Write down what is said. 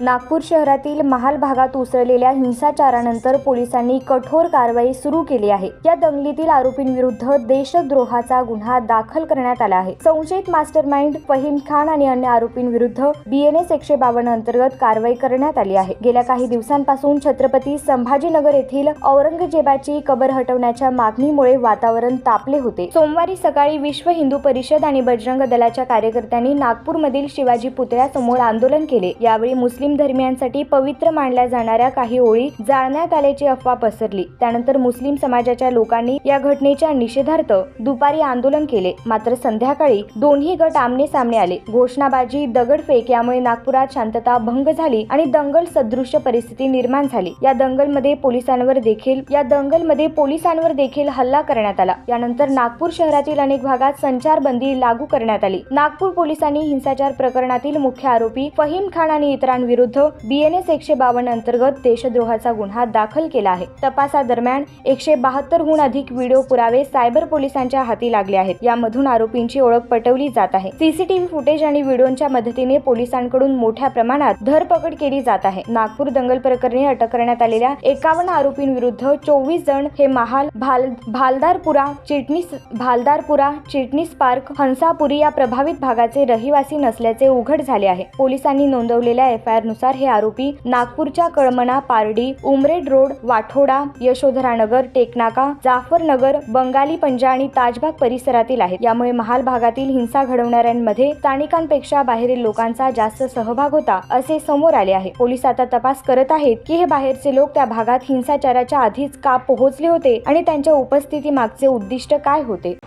नागपूर शहरातील महाल भागात उसळलेल्या हिंसाचारानंतर पोलिसांनी कठोर कारवाई सुरू केली आहे. या दंगलीतील आरोपींविरुद्ध देशद्रोहाचा गुन्हा दाखल करण्यात आला आहे. संशयित मास्टरमाइंड फहीम खान आणि अन्य आरोपींविरुद्ध बीएनएस एकशे बावन्न अंतर्गत कारवाई करण्यात आली आहे. गेल्या काही दिवसांपासून छत्रपती संभाजीनगर येथील औरंगजेबाची कबर हटवण्याच्या मागणीमुळे वातावरण तापले होते. सोमवारी सकाळी विश्व हिंदू परिषद आणि बजरंग दलाच्या कार्यकर्त्यांनी नागपूरमधील शिवाजी पुतळ्यासमोर आंदोलन केले. यावेळी मुस्लिम धर्मियांसाठी पवित्र मानल्या जाणाऱ्या काही ओळी जाळण्यात आल्याची अफवा पसरली. त्यानंतर मुस्लिम समाजाच्या लोकांनी या घटनेच्या निषेधार्थ दुपारी आंदोलन केले. मात्र संध्याकाळी दोन्ही गट आमने सामने आले. घोषणाबाजी दगडफेक यामुळे नागपुरात शांतता भंग झाली आणि दंगल सदृश्य परिस्थिती निर्माण झाली. या दंगलमध्ये पोलिसांवर देखील या दंगलमध्ये पोलिसांवर देखील हल्ला करण्यात आला. यानंतर नागपूर शहरातील अनेक भागात संचारबंदी लागू करण्यात आली. नागपूर पोलिसांनी हिंसाचार प्रकरणातील मुख्य आरोपी फहीम खान आणि विरुद्ध बीएनएस एकशे बावन्न अंतर्गत देशद्रोहाचा गुन्हा दाखल केला आहे. तपासादरम्यान एकशे बहात्तरहून अधिक व्हिडिओ पुरावे सायबर पोलिसांच्या हाती लागले आहेत. यामधून आरोपींची ओळख पटवली जात आहे. सीसीटीव्ही फुटेज आणि व्हिडिओच्या मदतीने पोलिसांकडून मोठ्या प्रमाणात धरपकड केली जात आहे. नागपूर दंगल प्रकरणी अटक करण्यात आलेल्या एकावन्न आरोपींविरुद्ध चोवीस जण हे महाल भाल भालदारपुरा चिटणीस भालदारपुरा चिटणीस पार्क हंसापुरी या प्रभावित भागाचे रहिवासी नसल्याचे उघड झाले आहे. पोलिसांनी नोंदवलेल्या एफ आय आर नुसार हे आरोपी नागपूरच्या कळमना पारडी उमरेड रोड वाठोडा यशोधरानगर टेकनाका जाफरनगर बंगाली पंजा आणि ताजबाग परिसरातील आहेत. यामुळे महाल भागातील हिंसा घडवणाऱ्यांमध्ये स्थानिकांपेक्षा बाहेरील लोकांचा जास्त सहभाग होता असे समोर आले आहे. पोलीस आता तपास करत आहेत की हे बाहेरचे लोक त्या भागात हिंसाचाराच्या आधीच का पोहोचले होते आणि त्यांच्या उपस्थिती मागचे उद्दिष्ट काय होते?